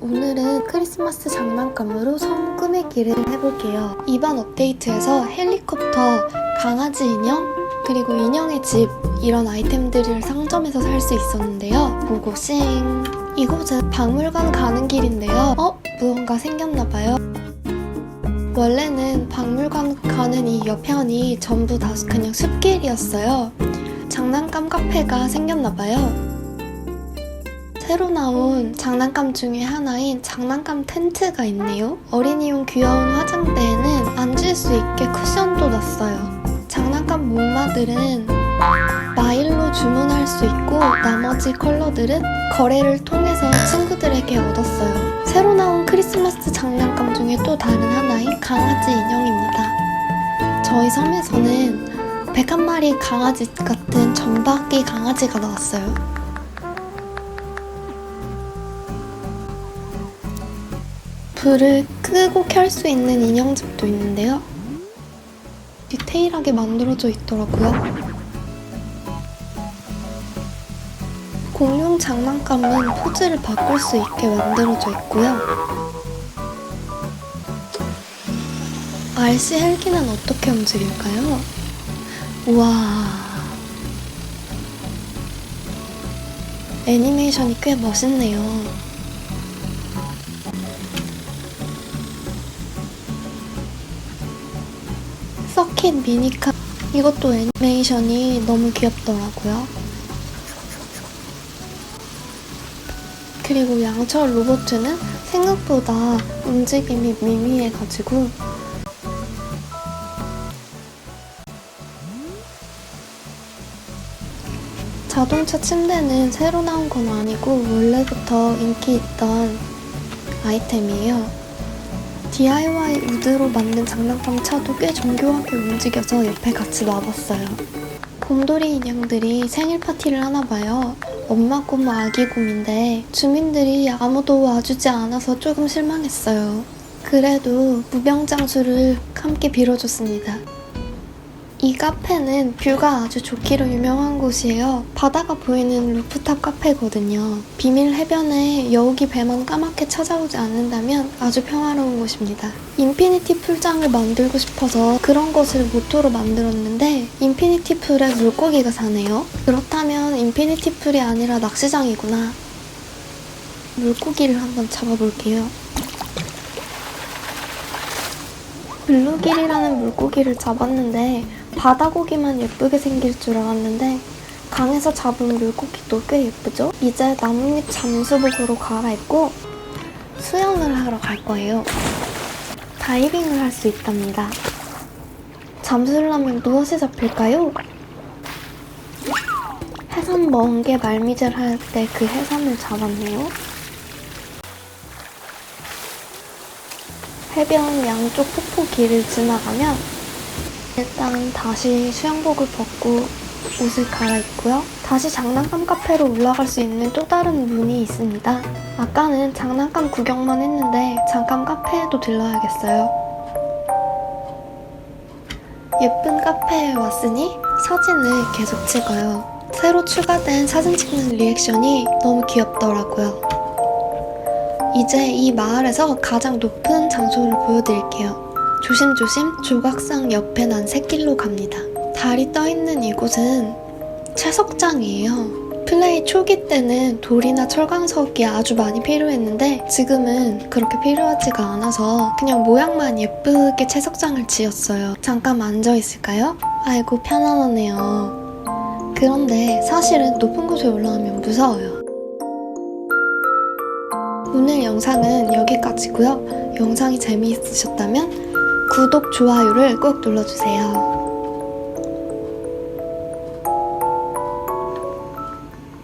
오늘은 크리스마스 장난감으로 섬 꾸미기를 해볼게요. 이번 업데이트에서 헬리콥터, 강아지 인형, 그리고 인형의 집 이런 아이템들을 상점에서 살 수 있었는데요. 고고싱! 이곳은 박물관 가는 길인데요. 어? 무언가 생겼나봐요. 원래는 박물관 가는 이 여편이 전부 다 그냥 숲길이었어요. 장난감 카페가 생겼나봐요. 새로 나온 장난감 중에 하나인 장난감 텐트가 있네요. 어린이용 귀여운 화장대에는 앉을 수 있게 쿠션도 놨어요. 장난감 목마들은 마일로 주문할 수 있고 나머지 컬러들은 거래를 통해서 친구들에게 얻었어요. 새로 나온 크리스마스 장난감 중에 또 다른 하나인 강아지 인형입니다. 저희 섬에서는 101마리 강아지 같은 점박이 강아지가 나왔어요. 불을 끄고 켤 수 있는 인형집도 있는데요. 디테일하게 만들어져 있더라고요. 공룡 장난감은 포즈를 바꿀 수 있게 만들어져 있고요. RC 헬기는 어떻게 움직일까요? 우와. 애니메이션이 꽤 멋있네요. 서킷 미니카 이것도 애니메이션이 너무 귀엽더라고요. 그리고 양철 로봇은 생각보다 움직임이 미미해가지고 자동차 침대는 새로 나온 건 아니고 원래부터 인기 있던 아이템이에요. DIY 우드로 만든 장난감 차도 꽤 정교하게 움직여서 옆에 같이 놔봤어요. 곰돌이 인형들이 생일 파티를 하나 봐요. 엄마 곰, 아기 곰인데 주민들이 아무도 와주지 않아서 조금 실망했어요. 그래도 무병장수를 함께 빌어줬습니다. 이 카페는 뷰가 아주 좋기로 유명한 곳이에요. 바다가 보이는 루프탑 카페거든요. 비밀 해변에 여우기 배만 까맣게 찾아오지 않는다면 아주 평화로운 곳입니다. 인피니티 풀장을 만들고 싶어서 그런 것을 모토로 만들었는데 인피니티 풀에 물고기가 사네요. 그렇다면 인피니티 풀이 아니라 낚시장이구나. 물고기를 한번 잡아볼게요. 블루길이라는 물고기를 잡았는데 바다고기만 예쁘게 생길 줄 알았는데 강에서 잡은 물고기도 꽤 예쁘죠? 이제 나뭇잎 잠수복으로 갈아입고 수영을 하러 갈 거예요. 다이빙을 할 수 있답니다. 잠수를 하면 무엇이 잡힐까요? 해삼 멍게 말미잘 할 때 그 해삼을 잡았네요. 해변 양쪽 폭포 길을 지나가면 일단 다시 수영복을 벗고 옷을 갈아입고요. 다시 장난감 카페로 올라갈 수 있는 또 다른 문이 있습니다. 아까는 장난감 구경만 했는데 잠깐 카페에도 들러야겠어요. 예쁜 카페에 왔으니 사진을 계속 찍어요. 새로 추가된 사진 찍는 리액션이 너무 귀엽더라고요. 이제 이 마을에서 가장 높은 장소를 보여드릴게요. 조심조심 조각상 옆에 난 샛길로 갑니다. 달이 떠있는 이곳은 채석장이에요. 플레이 초기 때는 돌이나 철광석이 아주 많이 필요했는데 지금은 그렇게 필요하지가 않아서 그냥 모양만 예쁘게 채석장을 지었어요. 잠깐 앉아 있을까요? 아이고 편안하네요. 그런데 사실은 높은 곳에 올라가면 무서워요. 오늘 영상은 여기까지고요. 영상이 재미있으셨다면 구독, 좋아요를 꼭 눌러주세요.